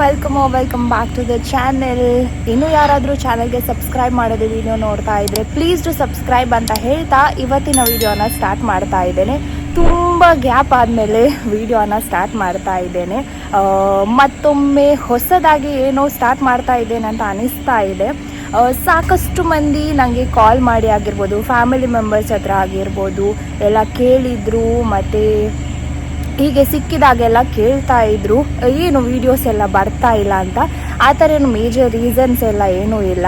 Welcome welcome back to the channel ಇನ್ನು ಯಾರಾದರೂ ಚಾನೆಲ್ಗೆ ಸಬ್ಸ್ಕ್ರೈಬ್ ಮಾಡೋದು ವಿಡಿಯೋ ನೋಡ್ತಾ ಇದ್ರೆ ಪ್ಲೀಸ್ ಟು ಸಬ್ಸ್ಕ್ರೈಬ್ ಅಂತ ಹೇಳ್ತಾ ಇವತ್ತಿನ ವಿಡಿಯೋನ ಸ್ಟಾರ್ಟ್ ಮಾಡ್ತಾ ಇದ್ದೇನೆ. ತುಂಬ ಗ್ಯಾಪ್ ಆದಮೇಲೆ ವಿಡಿಯೋನ ಸ್ಟಾರ್ಟ್ ಮಾಡ್ತಾ ಇದ್ದೇನೆ. ಮತ್ತೊಮ್ಮೆ ಹೊಸದಾಗಿ ಏನೋ ಸ್ಟಾರ್ಟ್ ಮಾಡ್ತಾ ಇದ್ದೇನೆ ಅಂತ ಅನಿಸ್ತಾ ಇದೆ. ಸಾಕಷ್ಟು ಮಂದಿ ನನಗೆ ಕಾಲ್ ಮಾಡಿ ಆಗಿರ್ಬೋದು, ಫ್ಯಾಮಿಲಿ ಮೆಂಬರ್ಸ್ ಹತ್ರ ಆಗಿರ್ಬೋದು, ಎಲ್ಲ ಕೇಳಿದರು, ಮತ್ತು ಹೀಗೆ ಸಿಕ್ಕಿದಾಗೆಲ್ಲ ಕೇಳ್ತಾ ಇದ್ರು. ಏನು ವೀಡಿಯೋಸ್ ಎಲ್ಲ ಬರ್ತಾ ಇಲ್ಲ ಅಂತ. ಆ ಥರ ಏನು ಮೇಜರ್ ರೀಸನ್ಸ್ ಎಲ್ಲ ಏನೂ ಇಲ್ಲ.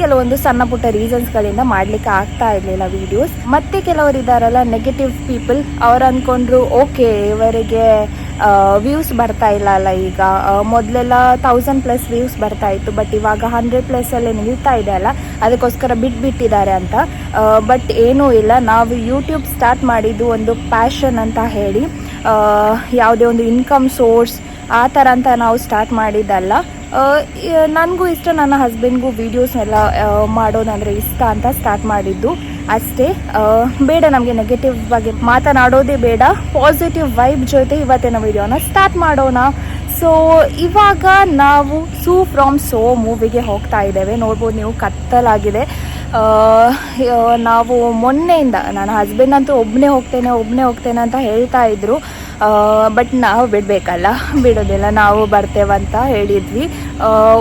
ಕೆಲವೊಂದು ಸಣ್ಣ ಪುಟ್ಟ ರೀಸನ್ಸ್ಗಳಿಂದ ಮಾಡಲಿಕ್ಕೆ ಆಗ್ತಾ ಇರಲಿಲ್ಲ ವಿಡಿಯೋಸ್ ಮತ್ತೆ ಕೆಲವರು ಇದ್ದಾರಲ್ಲ ನೆಗೆಟಿವ್ ಪೀಪಲ್ ಅವ್ರು ಅಂದ್ಕೊಂಡ್ರು ಓಕೆ ಇವರಿಗೆ ವ್ಯೂಸ್ ಬರ್ತಾ ಇಲ್ಲ ಅಲ್ಲ ಈಗ. ಮೊದಲೆಲ್ಲ ತೌಸಂಡ್ ಪ್ಲಸ್ ವ್ಯೂಸ್ ಬರ್ತಾ ಇತ್ತು ಬಟ್ ಇವಾಗ ಹಂಡ್ರೆಡ್ ಪ್ಲಸ್ಸಲ್ಲೇ ನಿಲ್ತಾ ಇದೆ ಅಲ್ಲ. ಅದಕ್ಕೋಸ್ಕರ ಬಿಟ್ಬಿಟ್ಟಿದ್ದಾರೆ ಅಂತ. ಬಟ್ ಏನೂ ಇಲ್ಲ. ನಾವು ಯೂಟ್ಯೂಬ್ ಸ್ಟಾರ್ಟ್ ಮಾಡಿದ್ದು ಒಂದು ಪ್ಯಾಷನ್ ಅಂತ ಹೇಳಿ ಯಾವುದೇ ಒಂದು ಇನ್ಕಮ್ ಸೋರ್ಸ್ ಆ ಥರ ಅಂತ ನಾವು ಸ್ಟಾರ್ಟ್ ಮಾಡಿದ್ದಲ್ಲ. ನನಗೂ ಇಷ್ಟ, ನನ್ನ ಹಸ್ಬೆಂಡ್ಗೂ ವೀಡಿಯೋಸ್ನೆಲ್ಲ ಮಾಡೋದಂದರೆ ಇಷ್ಟ ಅಂತ ಸ್ಟಾರ್ಟ್ ಮಾಡಿದ್ದು. ಅಷ್ಟೇ ಬೇಡ ನಮಗೆ ನೆಗೆಟಿವ್ ಬಗ್ಗೆ ಮಾತನಾಡೋದೇ ಬೇಡ. ಪಾಸಿಟಿವ್ ವೈಬ್ ಜೊತೆ ಇವತ್ತಿನ ವಿಡಿಯೋನ ಸ್ಟಾರ್ಟ್ ಮಾಡೋಣ. ಸೊ ಇವಾಗ ನಾವು ಸೂ ಫ್ರಾಮ್ ಸೋ ಮೂವಿಗೆ ಹೋಗ್ತಾ ಇದ್ದೇವೆ. ನೋಡ್ಬೋದು ನೀವು ಕತ್ತಲಾಗಿದೆ. ನಾವು ಮೊನ್ನೆಯಿಂದ, ನನ್ನ ಹಸ್ಬೆಂಡ್ ಅಂತೂ ಒಬ್ಬನೇ ಹೋಗ್ತೇನೆ ಒಬ್ಬನೇ ಹೋಗ್ತೇನೆ ಅಂತ ಹೇಳ್ತಾ ಇದ್ರು. ಬಟ್ ನಾವು ಬಿಡಬೇಕಲ್ಲ, ಬಿಡೋದಿಲ್ಲ, ನಾವು ಬರ್ತೇವಂತ ಹೇಳಿದ್ವಿ.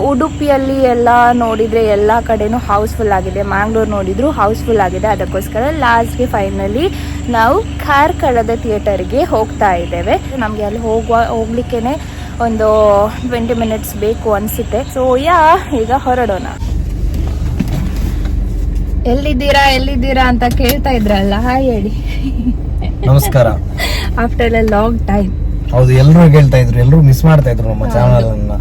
ಉಡುಪಿಯಲ್ಲಿ ಎಲ್ಲ ನೋಡಿದರೆ ಎಲ್ಲ ಕಡೆನೂ ಹೌಸ್ಫುಲ್ ಆಗಿದೆ. ಮ್ಯಾಂಗ್ಳೂರ್ ನೋಡಿದ್ರು ಹೌಸ್ಫುಲ್ ಆಗಿದೆ. ಅದಕ್ಕೋಸ್ಕರ ಲಾಸ್ಟ್ಗೆ ಫೈನಲಿ ನಾವು ಕಾರ್ಕಳದ ಥಿಯೇಟರ್ಗೆ ಹೋಗ್ತಾ ಇದ್ದೇವೆ. ನಮಗೆ ಅಲ್ಲಿ ಹೋಗುವ ಹೋಗ್ಲಿಕ್ಕೆ ಒಂದು ಟ್ವೆಂಟಿ ಮಿನಿಟ್ಸ್ ಬೇಕು ಅನಿಸುತ್ತೆ. ಸೊ ಯಾ ಈಗ ಹೊರಡೋಣ. ಎಲ್ಲಿದ್ದೀರಾ ಎಲ್ಲಿದ್ದೀರಾ ಅಂತ ಕೇಳ್ತಾ ಇದ್ರಲ್ಲ ಹಾಯ್ ಹೇಳಿ. ನಮಸ್ಕಾರ. ಆಫ್ಟರ್ ಎ ಲಾಂಗ್ ಟೈಮ್ ಹೌದು ಎಲ್ಲರೂ ಕೇಳ್ತಾ ಇದ್ರು ಎಲ್ಲರೂ ಮಿಸ್ ಮಾಡ್ತಾ ಇದ್ರು ನಮ್ಮ ಚಾನಲ್ ಅನ್ನ.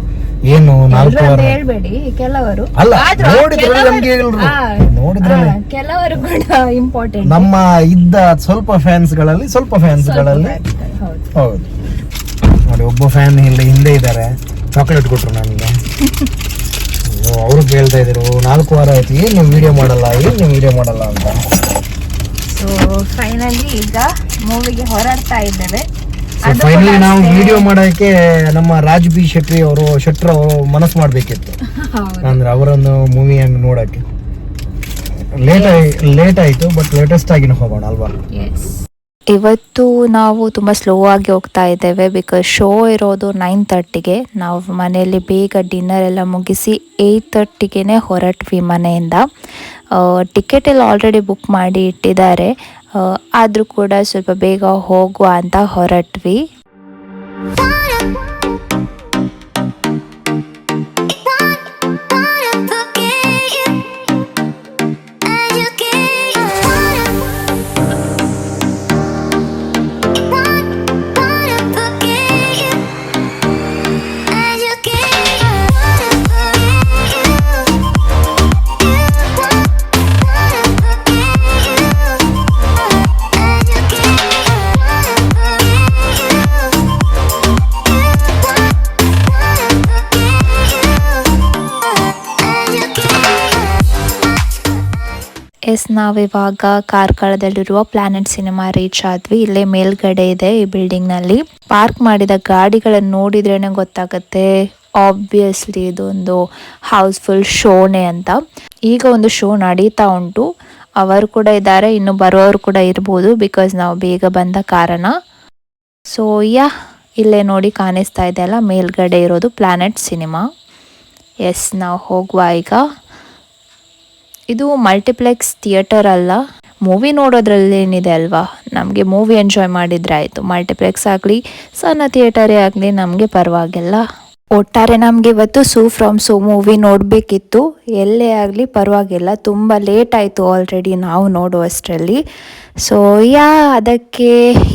ಏನು ನಾಲ್ಕು ವಾರ ಹೇಳ್ಬೇಡಿ ಕೆಲವರು. ಅಲ್ಲ, ನೋಡಿದ್ರೆ ನೋಡಿದ್ರು ಕೆಲವರು- ನಮ್ಗೆ ಎಲ್ರು. ನೋಡಿದ್ರೆ ಕೆಲವರು ಕೂಡ ಇಂಪಾರ್ಟೆಂಟ್ ನಮ್ಮ ಇದ್ದ ಸ್ವಲ್ಪ ಫ್ಯಾನ್ಸ್ಗಳಲ್ಲಿ ಸ್ವಲ್ಪ ಫ್ಯಾನ್ಸ್ಗಳಲ್ಲಿ ಹೌದು. ಹೌದು. ನೋಡಿ ಒಬ್ಬ ಫ್ಯಾನ್ ಇಲ್ಲಿ ಹಿಂದೆ ಇದ್ದಾರೆ. ಚಾಕ್ಲೇಟ್ ಕೊಟ್ರು ನನಗೆ. ಅವರು ಕೇಳ್ತಾ ಇದ್ರು ನಾಲ್ಕು ವಾರ ಆಯ್ತು ಏನ್ ನೀವು ವಿಡಿಯೋ ಮಾಡಲ್ಲ ಏನ್ ನೀವು ವಿಡಿಯೋ ಮಾಡಲ್ಲ ಅಂತ. ಸೊ ಫೈನಲಿ ಈಗ ಮೂವಿಗೆ ಹೊರಡ್ತಾ ಇದ್ದೇವೆ. ಫೈನಲಿ ನಾವು ವಿಡಿಯೋ ಮಾಡೋಕೆ ನಮ್ಮ ರಾಜ್ ಬಿ ಶೆಟ್ಟಿ ಅವರು ಶೆಟ್ರ್ ಅವರು ಮನಸ್ಸು ಮಾಡಬೇಕಿತ್ತು. ಅಂದ್ರೆ ಅವರನ್ನು ಮೂವಿಯನ್ನು ನೋಡಕ್ಕೆ. ಲೇಟ್ ಲೇಟ್ ಆಯ್ತು ಬಟ್ ಲೇಟೆಸ್ಟ್ ಆಗಿ ಹೋಗೋಣ ಅಲ್ವಾ? ಇವತ್ತು ನಾವು ತುಂಬ ಸ್ಲೋ ಆಗಿ ಹೋಗ್ತಾ ಇದ್ದೇವೆ ಬಿಕಾಸ್ ಶೋ ಇರೋದು ನೈನ್ ತರ್ಟಿಗೆ ನಾವು ಮನೆಯಲ್ಲಿ ಬೇಗ ಡಿನ್ನರ್ ಎಲ್ಲ ಮುಗಿಸಿ ಏಯ್ಟ್ ತರ್ಟಿಗೆ ಹೊರಟ್ವಿ ಮನೆಯಿಂದ. ಟಿಕೆಟ್ ಎಲ್ಲ ಆಲ್ರೆಡಿ ಬುಕ್ ಮಾಡಿ ಇಟ್ಟಿದ್ದಾರೆ. ಆದರೂ ಕೂಡ ಸ್ವಲ್ಪ ಬೇಗ ಹೋಗುವ ಅಂತ ಹೊರಟ್ವಿ. ಎಸ್ ನಾವಿವಾಗ ಕಾರ್ಕಳದಲ್ಲಿರುವ ಪ್ಲಾನೆಟ್ ಸಿನಿಮಾ ರೀಚ್ ಆದ್ವಿ. ಇಲ್ಲೇ ಮೇಲ್ಗಡೆ ಇದೆ ಈ ಬಿಲ್ಡಿಂಗ್ನಲ್ಲಿ. ಪಾರ್ಕ್ ಮಾಡಿದ ಗಾಡಿಗಳನ್ನು ನೋಡಿದ್ರೇನೆ ಗೊತ್ತಾಗುತ್ತೆ. ಆಬ್ವಿಯಸ್ಲಿ ಇದೊಂದು ಹೌಸ್ಫುಲ್ ಶೋನೆ ಅಂತ. ಈಗ ಒಂದು ಶೋ ನಡೀತಾ ಉಂಟು. ಅವರು ಕೂಡ ಇದ್ದಾರೆ. ಇನ್ನು ಬರೋರು ಕೂಡ ಇರ್ಬೋದು ಬಿಕಾಸ್ ನಾವು ಬೇಗ ಬಂದ ಕಾರಣ. ಸೊ ಯಾ, ಇಲ್ಲೇ ನೋಡಿ ಕಾಣಿಸ್ತಾ ಇದೆ ಅಲ್ಲ ಮೇಲ್ಗಡೆ ಇರೋದು ಪ್ಲಾನೆಟ್ ಸಿನಿಮಾ ಎಸ್ ನಾವು ಹೋಗುವ ಈಗ. ಇದು ಮಲ್ಟಿಪ್ಲೆಕ್ಸ್ ಥಿಯೇಟರ್ ಅಲ್ಲ. ಮೂವಿ ನೋಡೋದ್ರಲ್ಲಿ ಏನಿದೆ ಅಲ್ವಾ? ನಮಗೆ ಮೂವಿ ಎಂಜಾಯ್ ಮಾಡಿದ್ರೆ ಆಯಿತು. ಮಲ್ಟಿಪ್ಲೆಕ್ಸ್ ಆಗಲಿ, ಸಣ್ಣ ಥಿಯೇಟರೇ ಆಗಲಿ ನಮಗೆ ಪರವಾಗಿಲ್ಲ. ಒಟ್ಟಾರೆ ನಮಗೆ ಇವತ್ತು ಸೂ ಫ್ರಮ್ ಸೂ ಮೂವಿ ನೋಡಬೇಕಿತ್ತು. ಎಲ್ಲೇ ಆಗಲಿ ಪರವಾಗಿಲ್ಲ. ತುಂಬ ಲೇಟ್ ಆಯಿತು ಆಲ್ರೆಡಿ ನಾವು ನೋಡುವಷ್ಟರಲ್ಲಿ. ಸೊ ಯಾ, ಅದಕ್ಕೆ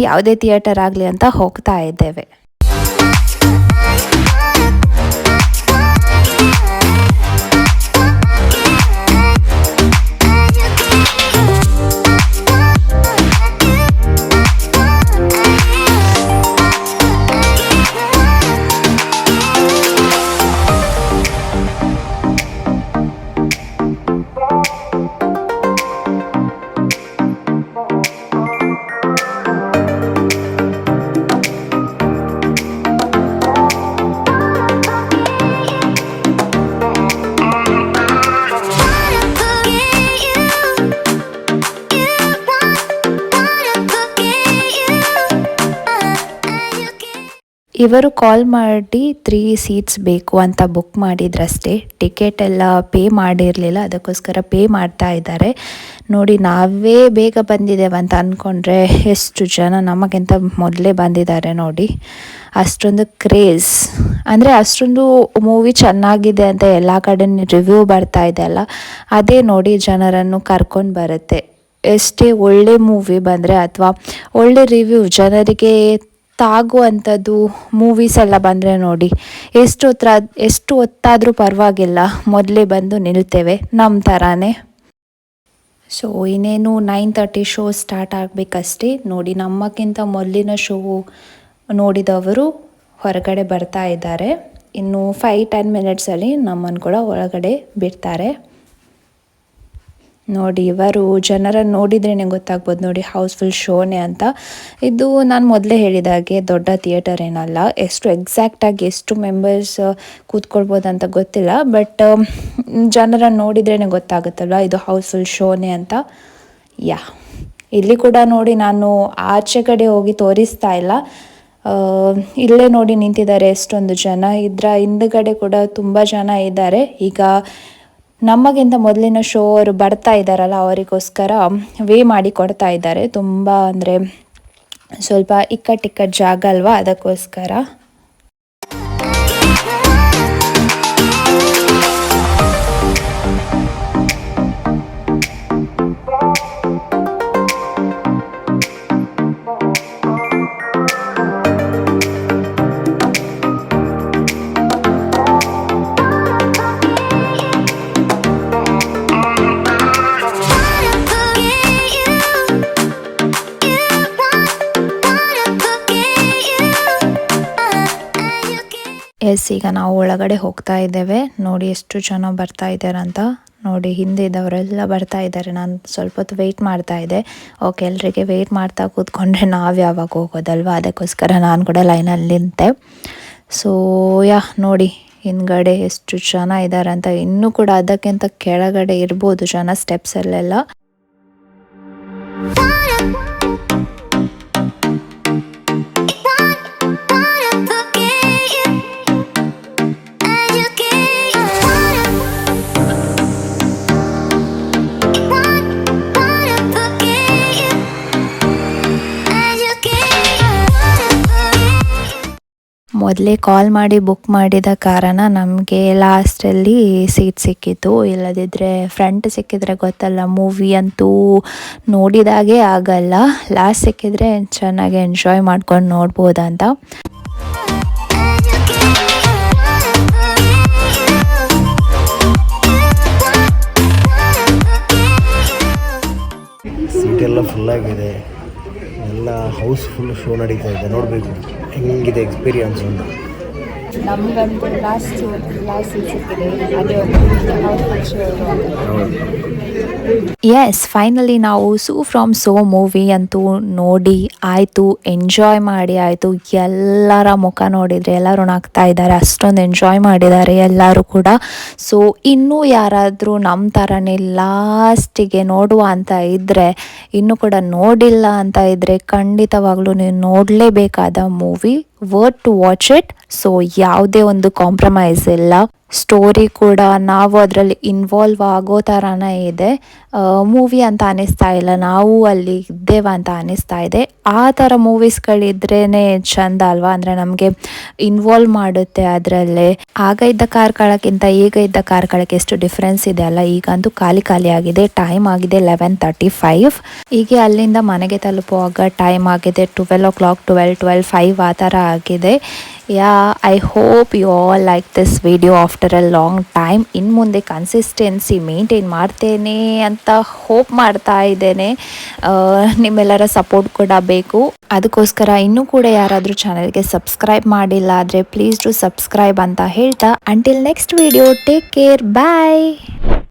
ಯಾವುದೇ ಥಿಯೇಟರ್ ಆಗಲಿ ಅಂತ ಹೋಗ್ತಾ ಇದ್ದೇವೆ. ಇವರು ಕಾಲ್ ಮಾಡಿ ತ್ರೀ ಸೀಟ್ಸ್ ಬೇಕು ಅಂತ ಬುಕ್ ಮಾಡಿದ್ರಷ್ಟೇ. ಟಿಕೆಟ್ ಎಲ್ಲ ಪೇ ಮಾಡಿರಲಿಲ್ಲ, ಅದಕ್ಕೋಸ್ಕರ ಪೇ ಮಾಡ್ತಾ ಇದ್ದಾರೆ. ನೋಡಿ, ನಾವೇ ಬೇಗ ಬಂದಿದ್ದೇವೆ ಅಂತ ಅಂದ್ಕೊಂಡ್ರೆ ಎಷ್ಟು ಜನ ನಮಗಿಂತ ಮೊದಲೇ ಬಂದಿದ್ದಾರೆ ನೋಡಿ. ಅಷ್ಟೊಂದು ಕ್ರೇಜ್ ಅಂದರೆ ಅಷ್ಟೊಂದು ಮೂವಿ ಚೆನ್ನಾಗಿದೆ ಅಂತ ಎಲ್ಲ ಕಡೆ ರಿವ್ಯೂ ಬರ್ತಾ ಇದೆ ಅಲ್ಲ, ಅದೇ ನೋಡಿ ಜನರನ್ನು ಕರ್ಕೊಂಡು ಬರುತ್ತೆ. ಎಷ್ಟೇ ಒಳ್ಳೆ ಮೂವಿ ಬಂದರೆ ಅಥವಾ ಒಳ್ಳೆ ರಿವ್ಯೂ ಜನರಿಗೆ ತಾಗುವಂಥದ್ದು ಮೂವೀಸ್ ಎಲ್ಲ ಬಂದರೆ ನೋಡಿ. ಎಷ್ಟು ಹೊತ್ತ ಎಷ್ಟು ಹೊತ್ತಾದರೂ ಪರವಾಗಿಲ್ಲ. ಮೊದಲೇ ಬಂದು ನಿಲ್ತೇವೆ ನಮ್ಮ ಥರಾನೇ ಸೊ ಇನ್ನೇನು ನೈನ್ ತರ್ಟಿ ಶೋ ಸ್ಟಾರ್ಟ್ ಆಗಬೇಕಷ್ಟೇ. ನೋಡಿ, ನಮ್ಮಕ್ಕಿಂತ ಮೊದಲಿನ ಶೋ ನೋಡಿದವರು ಹೊರಗಡೆ ಬರ್ತಾ ಇದ್ದಾರೆ. ಇನ್ನು ಫೈ ಟೆನ್ ಮಿನಿಟ್ಸಲ್ಲಿ ನಮ್ಮನ್ನು ಕೂಡ ಒಳಗಡೆ ಬಿಡ್ತಾರೆ. ನೋಡಿ, ಇವರು ಜನರನ್ನು ನೋಡಿದ್ರೇ ಗೊತ್ತಾಗ್ಬೋದು ನೋಡಿ, ಹೌಸ್ಫುಲ್ ಶೋನೇ ಅಂತ. ಇದು ನಾನು ಮೊದಲೇ ಹೇಳಿದ ಹಾಗೆ ದೊಡ್ಡ ಥಿಯೇಟರ್ ಏನಲ್ಲ, ಎಷ್ಟು ಎಕ್ಸಾಕ್ಟಾಗಿ ಎಷ್ಟು ಮೆಂಬರ್ಸ್ ಕೂತ್ಕೊಳ್ಬೋದು ಅಂತ ಗೊತ್ತಿಲ್ಲ, ಬಟ್ ಜನರನ್ನು ನೋಡಿದ್ರೇ ಗೊತ್ತಾಗುತ್ತಲ್ವ, ಇದು ಹೌಸ್ಫುಲ್ ಶೋನೇ ಅಂತ. ಯಾ, ಇಲ್ಲಿ ಕೂಡ ನೋಡಿ ನಾನು ಆಚೆ ಕಡೆ ಹೋಗಿ ತೋರಿಸ್ತಾ ಇಲ್ಲ. ಇಲ್ಲೇ ನೋಡಿ ನಿಂತಿದ್ದಾರೆ ಎಷ್ಟೊಂದು ಜನ, ಇದರ ಹಿಂದುಗಡೆ ಕೂಡ ತುಂಬ ಜನ ಇದ್ದಾರೆ. ಈಗ ನಮಗಿಂತ ಮೊದಲಿನ ಶೋ ಅವರು ಬರ್ತಾ ಇದ್ದಾರಲ್ಲ, ಅವರಿಗೋಸ್ಕರ ವೇ ಮಾಡಿ ಕೊಡ್ತಾ ಇದ್ದಾರೆ. ತುಂಬ ಅಂದರೆ ಸ್ವಲ್ಪ ಇಕ್ಕಟ್ಟಿಕ್ಕಟ್ಟು ಜಾಗ ಅಲ್ವಾ ಅದಕ್ಕೋಸ್ಕರ. ಎಸ್, ಈಗ ನಾವು ಒಳಗಡೆ ಹೋಗ್ತಾ ಇದ್ದೇವೆ. ನೋಡಿ ಎಷ್ಟು ಜನ ಬರ್ತಾ ಇದ್ದಾರೆ ಅಂತ ನೋಡಿ, ಹಿಂದೆ ಇದ್ದವರೆಲ್ಲ ಬರ್ತಾ ಇದ್ದಾರೆ. ನಾನು ಸ್ವಲ್ಪ ಹೊತ್ತು ವೆಯ್ಟ್ ಮಾಡ್ತಾ ಇದ್ದೆ. ಓಕೆ ಎಲ್ರಿಗೆ ವೆಯ್ಟ್ ಮಾಡ್ತಾ ಕೂತ್ಕೊಂಡ್ರೆ ನಾವು ಯಾವಾಗ ಹೋಗೋದಲ್ವಾ? ಅದಕ್ಕೋಸ್ಕರ ನಾನು ಕೂಡ ಲೈನಲ್ಲಿ ನಿಂತೆ. ಸೊ ಯಾ, ನೋಡಿ, ಹಿಂದ್ಗಡೆ ಎಷ್ಟು ಜನ ಇದ್ದಾರೆ ಅಂತ ಇನ್ನೂ ಕೂಡ ಅದಕ್ಕಿಂತ ಕೆಳಗಡೆ ಇರ್ಬೋದು ಜನ ಸ್ಟೆಪ್ಸಲ್ಲೆಲ್ಲ ಮೊದಲೇ ಕಾಲ್ ಮಾಡಿ ಬುಕ್ ಮಾಡಿದ ಕಾರಣ ನಮಗೆ ಲಾಸ್ಟಲ್ಲಿ ಸೀಟ್ ಸಿಕ್ಕಿತ್ತು ಇಲ್ಲದಿದ್ದರೆ ಫ್ರಂಟ್ ಸಿಕ್ಕಿದ್ರೆ ಗೊತ್ತಲ್ಲ ಮೂವಿ ಅಂತೂ ನೋಡಿದಾಗೆ ಆಗಲ್ಲ. ಲಾಸ್ಟ್ ಸಿಕ್ಕಿದ್ರೆ ಚೆನ್ನಾಗಿ ಎಂಜಾಯ್ ಮಾಡ್ಕೊಂಡು ನೋಡ್ಬೋದಂತ. ಸೀಟೆಲ್ಲ ಎಲ್ಲ ಫುಲ್ ಆಗಿದೆ. ಎಲ್ಲ ಹೌಸ್ಫುಲ್ ಶೋ ನಡೀತಾ ಇದೆ. ನೋಡಬೇಕು. ಹೆಂಗಿದೆ ಎಕ್ಸ್ಪೀರಿಯನ್ಸ್ ಒಂದು ನಮಗಂತೂ ಲಾಸ್ಟ್ ಲಾಸ್ಟ್ ಸೀಟ್ ಸಿಕ್ಕಿದೆ. ಅದೇ ಎಸ್ ಫೈನಲಿ ನಾವು ಸೂ ಫ್ರಮ್ ಸೋ ಮೂವಿ ಅಂತೂ ನೋಡಿ, ಆಯಿತು ಎಂಜಾಯ್ ಮಾಡಿ, ಆಯಿತು, ಎಲ್ಲರ ಮುಖ ನೋಡಿದರೆ, ಎಲ್ಲರೂ ನಗ್ತಾ ಇದ್ದಾರೆ, ಅಷ್ಟೊಂದು ಎಂಜಾಯ್ ಮಾಡಿದ್ದಾರೆ ಎಲ್ಲರೂ ಕೂಡ. ಸೊ ಇನ್ನೂ ಯಾರಾದರೂ ನಮ್ಮ ಥರನೇ ಲಾಸ್ಟಿಗೆ ನೋಡುವ ಅಂತ ಇದ್ದರೆ ಇನ್ನೂ ಕೂಡ ನೋಡಿಲ್ಲ ಅಂತ ಇದ್ದರೆ ಖಂಡಿತವಾಗ್ಲೂ ನೀವು ನೋಡಲೇಬೇಕಾದ movie worth to watch it so ಯಾವುದೇ ಒಂದು ಕಾಂಪ್ರಮೈಸ್ ಇಲ್ಲ. ಸ್ಟೋರಿ ಕೂಡ ನಾವು ಅದರಲ್ಲಿ ಇನ್ವಾಲ್ವ್ ಆಗೋ ಥರನೇ ಇದೆ. ಮೂವಿ ಅಂತ ಅನ್ನಿಸ್ತಾ ಇಲ್ಲ. ನಾವು ಅಲ್ಲಿ ಇದ್ದೇವ ಅಂತ ಅನ್ನಿಸ್ತಾ ಇದೆ. ಆ ಥರ ಮೂವೀಸ್ಗಳಿದ್ರೇ ಚಂದ ಅಲ್ವಾ? ಅಂದರೆ ನಮಗೆ ಇನ್ವಾಲ್ವ್ ಮಾಡುತ್ತೆ ಅದರಲ್ಲೇ. ಆಗ ಇದ್ದ ಕಾರ್ಕಳಕ್ಕಿಂತ ಈಗ ಇದ್ದ ಕಾರ್ಕಳಕ್ಕೆ ಎಷ್ಟು ಡಿಫ್ರೆನ್ಸ್ ಇದೆ ಅಲ್ಲ? ಈಗಂತೂ ಖಾಲಿ ಖಾಲಿ ಆಗಿದೆ. ಟೈಮ್ ಆಗಿದೆ ಲೆವೆನ್ ತರ್ಟಿ ಫೈವ್ ಹೀಗೆ ಅಲ್ಲಿಂದ ಮನೆಗೆ ತಲುಪುವಾಗ ಟೈಮ್ ಆಗಿದೆ twelve o'clock twelve twelve five ಆ ಥರ ಆಗಿದೆ. Yeah I hope you all like this video after a long time ಇನ್ನು ಮುಂದೆ ಕನ್ಸಿಸ್ಟೆನ್ಸಿ ಮೇಂಟೈನ್ ಮಾಡ್ತೇನೆ ಅಂತ ಹೋಪ್ ಮಾಡ್ತಾ ಇದ್ದೇನೆ ನಿಮ್ಮೆಲ್ಲರ ಸಪೋರ್ಟ್ ಕೂಡ ಬೇಕು ಅದಕ್ಕೋಸ್ಕರ ಇನ್ನೂ ಕೂಡ ಯಾರಾದರೂ ಚಾನಲ್ಗೆ ಸಬ್ಸ್ಕ್ರೈಬ್ ಮಾಡಿಲ್ಲ ಆದರೆ ಪ್ಲೀಸ್ ಟು ಸಬ್ಸ್ಕ್ರೈಬ್ ಅಂತ ಹೇಳ್ತಾ until next video take care bye